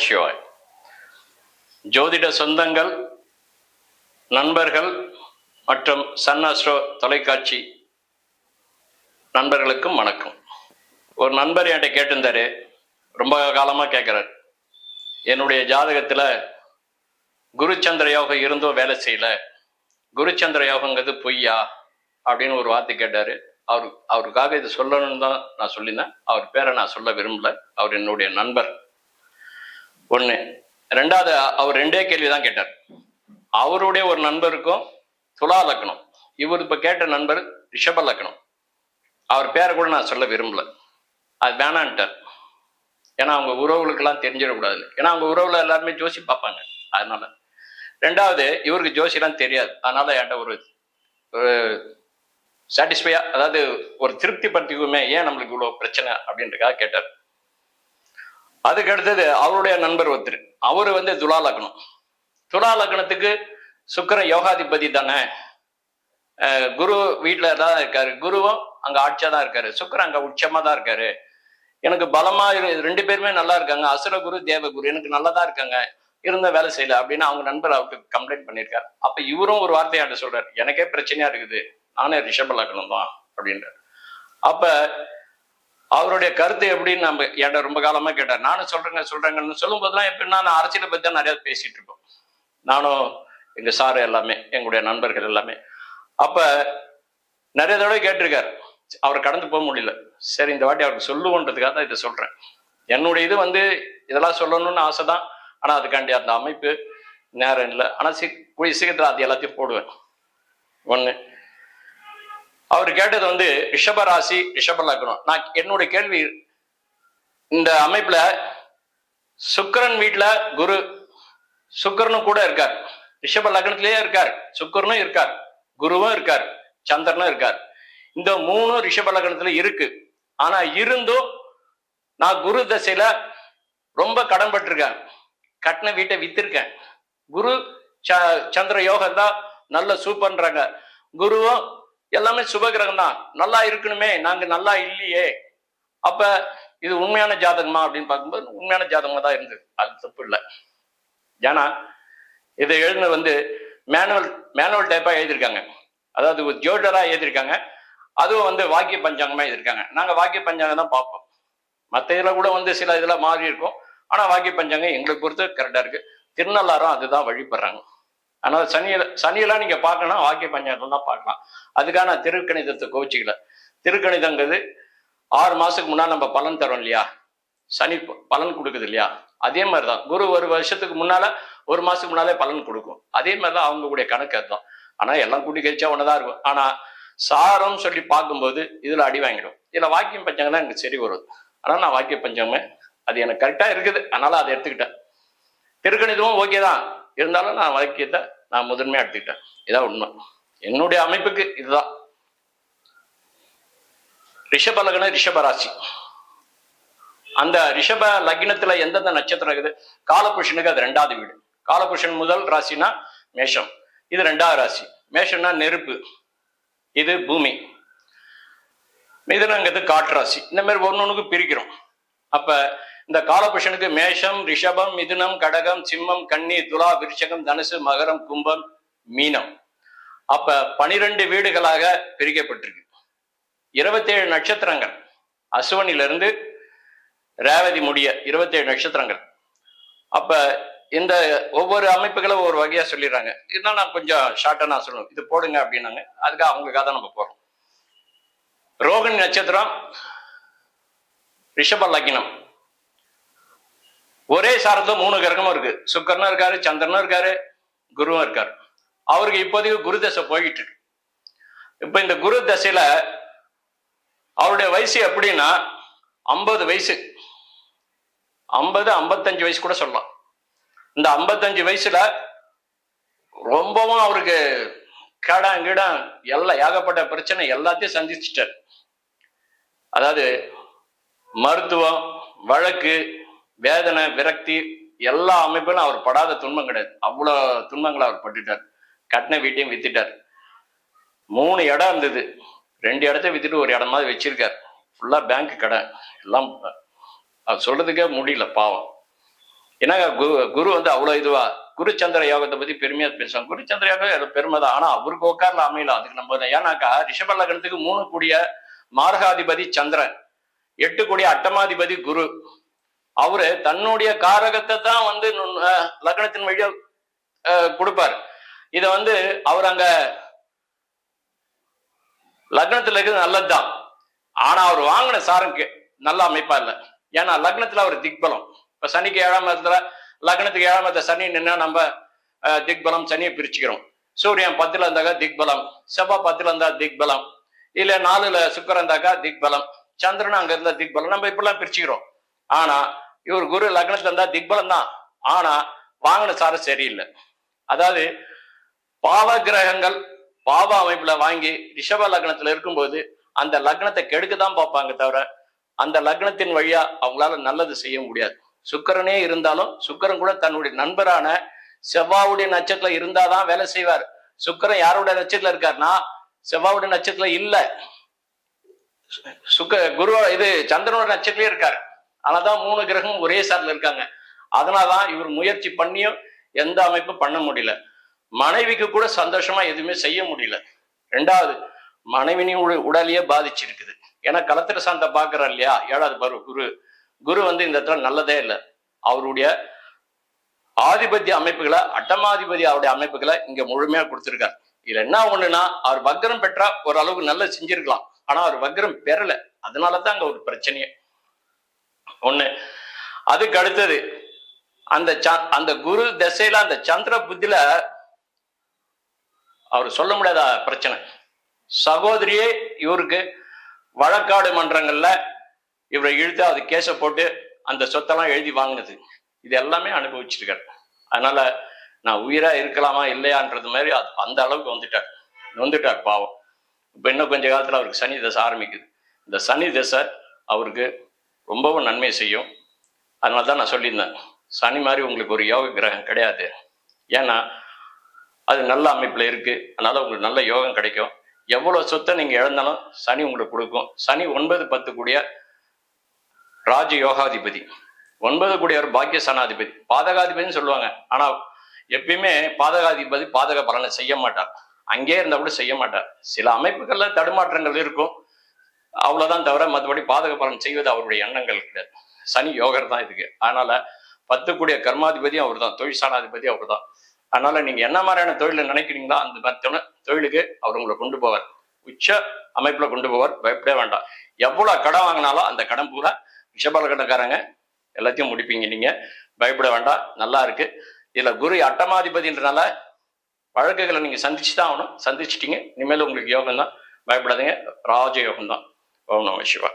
நமசிவாய் ஜோதிட சொந்தங்கள் நண்பர்கள் மற்றும் சன் அஸ்ட்ரோ தொலைக்காட்சி நண்பர்களுக்கும் வணக்கம். ஒரு நண்பர் என்கிட்ட கேட்டிருந்தாரு. ரொம்ப காலமாக கேட்குறார் என்னுடைய ஜாதகத்தில் குருச்சந்திர யோகம் இருந்தும் வேலை செய்யல. குருச்சந்திர யோகங்கிறது பொய்யா அப்படின்னு ஒரு வார்த்தை கேட்டாரு. அவர் அவருக்காக இது சொல்லணும்னு தான் நான் சொல்லியிருந்தேன். அவர் பேரை நான் சொல்ல விரும்பல. அவர் என்னுடைய நண்பர். ஒண்ணு. ரெண்டாவது அவர் ரெண்டே கேள்விதான் கேட்டார். அவருடைய ஒரு நண்பருக்கும் துலா லக்னம் இவர் இப்ப கேட்ட நண்பர் ரிஷப லக்னம் அவர் பேரை கூட நான் சொல்ல விரும்பல. அது வேணான்ட்டார். ஏன்னா அவங்க உறவுகளுக்கெல்லாம் தெரிஞ்சிடக்கூடாது. ஏன்னா அவங்க உறவுல எல்லாருமே ஜோசி பார்ப்பாங்க. அதனால. ரெண்டாவது இவருக்கு ஜோசிலாம் தெரியாது. அதனால என்கிட்ட ஒரு ஒரு சாட்டிஸ்ஃபையா அதாவது ஒரு திருப்தி படுத்திக்குமே ஏன் நம்மளுக்கு இவ்வளோ பிரச்சனை அப்படின்றக்காக கேட்டார். அதுக்கு அடுத்தது அவருடைய நண்பர் ஒருத்தர். அவரு வந்து துலா லக்னம். துலா லக்னத்துக்கு சுக்கரன் யோகாதிபதி தானே. அஹ் குரு வீட்டில் தான் இருக்காரு. குருவும் அங்க ஆட்சியா தான் இருக்காரு. சுக்கரன் அங்க உச்சமாக தான் இருக்காரு. எனக்கு பலமா இரு ரெண்டு பேருமே நல்லா இருக்காங்க. அசுர குரு தேவகுரு எனக்கு நல்லா தான் இருக்காங்க. இருந்த வேலை செய்யல அப்படின்னு அவங்க நண்பர் அவருக்கு கம்ப்ளைண்ட் பண்ணியிருக்காரு. அப்ப இவரும் ஒரு வார்த்தையாட்ட சொல்றாரு. எனக்கே பிரச்சனையா இருக்குது. நானே ரிஷப லக்னம் தான் அப்படின்றார். அப்ப அவருடைய கருத்து எப்படின்னு நம்ம என்கிட்ட ரொம்ப காலமா கேட்டார். நானும் சொல்றேங்க சொல்றேங்கன்னு சொல்லும் போதெல்லாம் எப்படின்னா நான் அரசியலை பத்தி தான் நிறைய பேசிட்டு இருக்கோம். நானும் எங்க சார் எல்லாமே எங்களுடைய நண்பர்கள் எல்லாமே. அப்ப நிறைய தடவை கேட்டிருக்காரு. அவர் கடந்து போக முடியல. சரி இந்த வாட்டி அவருக்கு சொல்லுவோன்றதுக்காக தான் இதை சொல்றேன். என்னுடைய இது வந்து இதெல்லாம் சொல்லணும்னு ஆசை தான். ஆனா அதுக்காண்டி அந்த அமைப்பு நேரம் இல்லை. ஆனா சீ கூடிய சீக்கிரத்தில் அது எல்லாத்தையும் போடுவேன். ஒன்று அவர் கேட்டது வந்து ரிஷபராசி ரிஷப லக்னம். நான் என்னுடைய கேள்வி இந்த அமைப்புல சுக்கரன் வீட்டுல குரு சுக்கரனும் கூட இருக்கார். ரிஷப லக்னத்திலேயே இருக்கார். சுக்கரனும் இருக்கார். குருவும் இருக்கார். சந்திரனும் இருக்கார். இந்த மூணும் ரிஷப லக்னத்துல இருக்கு. ஆனா இருந்தும் நான் குரு தசையில ரொம்ப கடன்பட்டிருக்கேன் கட்டின வீட்டை வித்திருக்கேன். குரு ச சந்திர யோகம் தான் நல்ல சூப்பர்ன்றாங்க. குருவும் எல்லாமே சுபகிரகம் தான் நல்லா இருக்கணுமே நாங்க நல்லா இல்லையே. அப்ப இது உண்மையான ஜாதகமா அப்படின்னு பார்க்கும்போது உண்மையான ஜாதகமா தான் இருந்தது. அது தப்பு இல்லை. ஏன்னா இதை எழுதுனது வந்து மேனுவல் மேனுவல் டைப்பா எழுதியிருக்காங்க. அதாவது ஒரு ஜோடரா எழுதியிருக்காங்க. அதுவும் வந்து வாக்கிய பஞ்சாங்கமா எழுதியிருக்காங்க. நாங்க வாக்கிய பஞ்சாங்கம் தான் பார்ப்போம். மற்ற இதில் கூட வந்து சில இதெல்லாம் மாறி இருக்கும். ஆனா வாக்கிய பஞ்சாங்கம் எங்களுக்கு பொறுத்து கரெக்டா இருக்கு. திருநள்ளாரும் அதுதான் வழிபடுறாங்க. ஆனால் சனியில சனியெல்லாம் நீங்க பார்க்கணும் வாக்கிய பஞ்சாங்கம் தான் பார்க்கலாம். அதுக்காக நான் திருக்கணிதத்தை கோச்சிக்கல திருக்கணிதங்கிறது ஆறு மாசத்துக்கு முன்னால் நம்ம பலன் தரோம் இல்லையா? சனி பலன் கொடுக்குது இல்லையா? அதே மாதிரி தான் குரு ஒரு வருஷத்துக்கு முன்னால் ஒரு மாதத்துக்கு முன்னாலே பலன் கொடுக்கும். அதே மாதிரி தான் அவங்க கணக்கு அதுதான். ஆனால் எல்லாம் கூட்டி கழிச்சா ஒன்னதா இருக்கும். ஆனால் சாரம் சொல்லி பார்க்கும்போது இதில் அடி வாங்கிடும். இதில் வாக்கியம் பஞ்சாங்கம் தான் எனக்கு சரி வரும். ஆனால் நான் வாக்கிய பஞ்சாங்கமே அது எனக்கு கரெக்டாக இருக்குது. அதனால அதை எடுத்துக்கிட்டேன். திருக்கணிதமும் ஓகே தான். இருந்தாலும் நான் வாக்கியத்தை நான் முதன்மையா எடுத்துக்கிட்டேன். இதான் உண்மை. என்னுடைய அமைப்புக்கு இதுதான். ரிஷப லக்னம் ரிஷப ராசி. அந்த ரிஷப லக்னத்துல எந்தெந்த நட்சத்திரம் இருக்குது? காலபுருஷனுக்கு அது ரெண்டாவது வீடு. காலபுருஷன் முதல் ராசினா மேஷம். இது ரெண்டாவது ராசி. மேஷம்னா நெருப்பு. இது பூமி. மிதுனங்கிறது காற்று ராசி. இந்த மாதிரி ஒன்னொன்னுக்கு பிரிக்கிறோம். அப்ப இந்த காலபுருஷனுக்கு மேஷம் ரிஷபம் மிதுனம் கடகம் சிம்மம் கன்னி துலா விருச்சகம் தனுசு மகரம் கும்பம் மீனம். அப்ப பனிரெண்டு வீடுகளாக பிரிக்கப்பட்டிருக்கு. இருபத்தேழு நட்சத்திரங்கள். அசுவனிலிருந்து ரேவதி முடிய இருபத்தேழு நட்சத்திரங்கள். அப்ப இந்த ஒவ்வொரு அமைப்புகளும் ஒரு வகையா சொல்லிடுறாங்க. இதுதான் நான் கொஞ்சம் ஷார்ட்டா நான் சொல்லணும். இது போடுங்க அப்படின்னாங்க. அதுக்காக அவங்களுக்காக தான் நம்ம போறோம். ரோகிணி நட்சத்திரம் ரிஷப லக்னம். ஒரே சாரத்துல மூணு கிரகமும் இருக்கு. சுக்கரனும் இருக்காரு சந்திரனும் இருக்காரு குருவும் இருக்காரு. அவருக்கு இப்போதைக்கு குரு தசை போயிட்டு இருக்கு. இப்ப இந்த குரு தசையில அவருடைய வயசு எப்படின்னா ஐம்பது வயசு. ஐம்பது ஐம்பத்தஞ்சு வயசு கூட சொல்லலாம். இந்த ஐம்பத்தஞ்சு வயசுல ரொம்பவும் அவருக்கு கேடான் கிடம் எல்லாம் ஏகப்பட்ட பிரச்சனை எல்லாத்தையும் சந்திச்சிட்டார். அதாவது மருத்துவம் வழக்கு வேதனை விரக்தி எல்லா அமைப்பிலும் அவர் படாத துன்பம் கிடையாது. அவ்வளோ துன்பங்களை அவர் பட்டுட்டார். கட்டின வீட்டையும் வித்துட்டார். மூணு இடம் இருந்தது. ரெண்டு இடத்த வித்துட்டு ஒரு இடமா வச்சிருக்கார். ஃபுல்லாக பேங்க் கடை. எல்லாம் அது சொல்றதுக்கே முடியல பாவம். ஏன்னா குரு குரு வந்து அவ்வளோ இதுவா? குரு சந்திர யோகத்தை பத்தி பெருமையா பேசுவாங்க. குருச்சந்திர யோகம் பெருமை தான். ஆனா அவருக்கு உட்கார்ல அமையல. அதுக்கு நம்ம ஏன்னாக்கா ரிஷப லக்னத்துக்கு மூணு கூடிய மார்காதிபதி சந்திரன் எட்டு கூடிய அட்டமாதிபதி குரு. அவரு தன்னுடைய காரகத்தை தான் வந்து லக்னத்தின் வழியா கொடுப்பாரு. இத வந்து அவர் அங்க லக்னத்துல இருக்கிறது நல்லதுதான். ஆனா அவர் வாங்கின சாரம் நல்ல அமைப்பா இல்ல. ஏன்னா லக்னத்துல அவர் திக்பலம். இப்ப சனிக்கு ஏழாம் இடத்துல லக்னத்துக்கு ஏழாம் இடத்துல சனி நின்னா நம்ம அஹ், திக்பலம் சனியை பிரிச்சுக்கிறோம். சூரியன் பத்துல இருந்தாக்கா திக்பலம். செவ்வாய் பத்துல இருந்தா திக்பலம். இல்ல நாலுல சுக்கரன் இருந்தாக்கா திக்பலம். சந்திரன் அங்க இருந்தா திக்பலம். நம்ம இப்பெல்லாம் பிரிச்சுக்கிறோம். ஆனா இவர் குரு லக்னத்துல இருந்தா திக்பலம் தான். ஆனா வாங்கின சார சரியில்லை. அதாவது பாவ கிரகங்கள் பாவ அமைப்புல வாங்கி ரிஷப லக்னத்துல இருக்கும்போது அந்த லக்னத்தை கெடுக்க தான் பார்ப்பாங்க தவிர அந்த லக்னத்தின் வழியா அவங்களால நல்லது செய்ய முடியாது. சுக்கரனே இருந்தாலும் சுக்கரன் கூட தன்னுடைய நண்பரான செவ்வாவுடைய நட்சத்திரம் இருந்தாதான் வேலை செய்வார். சுக்கரன் யாருடைய நட்சத்திரம் இருக்காருன்னா செவ்வாவுடைய நட்சத்திரம் இல்ல. சுக்க குரு இது சந்திரனோட நட்சத்திரம் இருக்காரு. ஆனாதான் மூணு கிரகம் ஒரே சார்ல இருக்காங்க. அதனாலதான் இவர் முயற்சி பண்ணியும் எந்த அமைப்பு பண்ண முடியல. மனைவிக்கு கூட சந்தோஷமா எதுவுமே செய்ய முடியல. ரெண்டாவது மனைவினின் உட- உடலையே பாதிச்சிருக்குது. ஏன்னா களத்திர சாந்த பாக்குறாரு இல்லையா? ஏழாவது பருவ குரு. குரு வந்து இந்த இடத்துல நல்லதே இல்லை. அவருடைய ஆதிபத்திய அமைப்புகளை அட்டமாதிபதி அவருடைய அமைப்புகளை இங்க முழுமையா கொடுத்திருக்காரு. இதுல என்ன ஒண்ணுன்னா அவர் வக்ரம் பெற்றா ஓரளவுக்கு நல்லா செஞ்சிருக்கலாம். ஆனா அவர் வக்ரம் பெறல. அதனாலதான் அங்க ஒரு பிரச்சனையே. ஒண்ணு. அதுக்கு அடுத்தது அந்த ச- அந்த குரு திசையில அந்த சந்திர புத்தில அவர் சொல்ல முடியாத பிரச்சனை. சகோதரியே இவருக்கு வழக்காடு மன்றங்கள்ல இவரை இழுத்து அது கேஸை போட்டு அந்த சொத்தெல்லாம் எழுதி வாங்கினது. இது எல்லாமே அனுபவிச்சிருக்காரு. அதனால நான் உயிரா இருக்கலாமா இல்லையான்றது மாதிரி அது அந்த அளவுக்கு வந்துட்டார். வந்துட்டார் பாவம். இப்ப இன்னும் கொஞ்ச காலத்துல அவருக்கு சனி தசை ஆரம்பிக்குது. இந்த சனி தசை அவருக்கு ரொம்பவும் நன்மை செய்யும். அதனால தான் நான் சொல்லியிருந்தேன். சனி மாதிரி உங்களுக்கு ஒரு யோக கிரகம் கிடையாது. ஏன்னா அது நல்ல அமைப்புல இருக்கு. அதனால உங்களுக்கு நல்ல யோகம் கிடைக்கும். எவ்வளவு சொத்தை நீங்க இழந்தாலும் சனி உங்களுக்கு கொடுக்கும். சனி ஒன்பது பத்து கூடிய ராஜ யோகாதிபதி. ஒன்பது கூடிய ஒரு பாக்கிய சனாதிபதி பாதகாதிபதினு சொல்லுவாங்க. ஆனா எப்பயுமே பாதகாதிபதி பாதக பலனை செய்ய மாட்டார். அங்கேயே இருந்தா கூட செய்ய மாட்டார். சில அமைப்புகள்ல தடுமாற்றங்கள் இருக்கும். அவ்வளவுதான் தவிர மற்றபடி பாதக பலன் செய்வது அவருடைய எண்ணங்கள் கிடையாது. சனி யோகர் தான் இதுக்கு. அதனால பத்து கூடிய கர்மாதிபதியும் அவர் தான் தொழில் சாணாதிபதி அவர் தான் அதனால நீங்க என்ன மாதிரியான தொழிலை நினைக்கிறீங்களோ அந்த மாதிரி தொழிலுக்கு அவர் உங்களை கொண்டு போவார். உச்ச அமைப்புல கொண்டு போவார். பயப்படவே வேண்டாம். எவ்வளவு கடன் வாங்கினாலும் அந்த கடன் பூரா ரிஷபால கடன்காரங்க எல்லாத்தையும் முடிப்பீங்க நீங்க. பயப்பட வேண்டாம். நல்லா இருக்கு. இதுல குரு அட்டமாதிபதின்றனால வழக்குகளை நீங்க சந்திச்சு தான் ஆகணும். சந்திச்சிட்டீங்க. இனிமேல் உங்களுக்கு யோகம் தான் பயப்படாதீங்க. ராஜ யோகம் தான் Vamos lá, Shiva.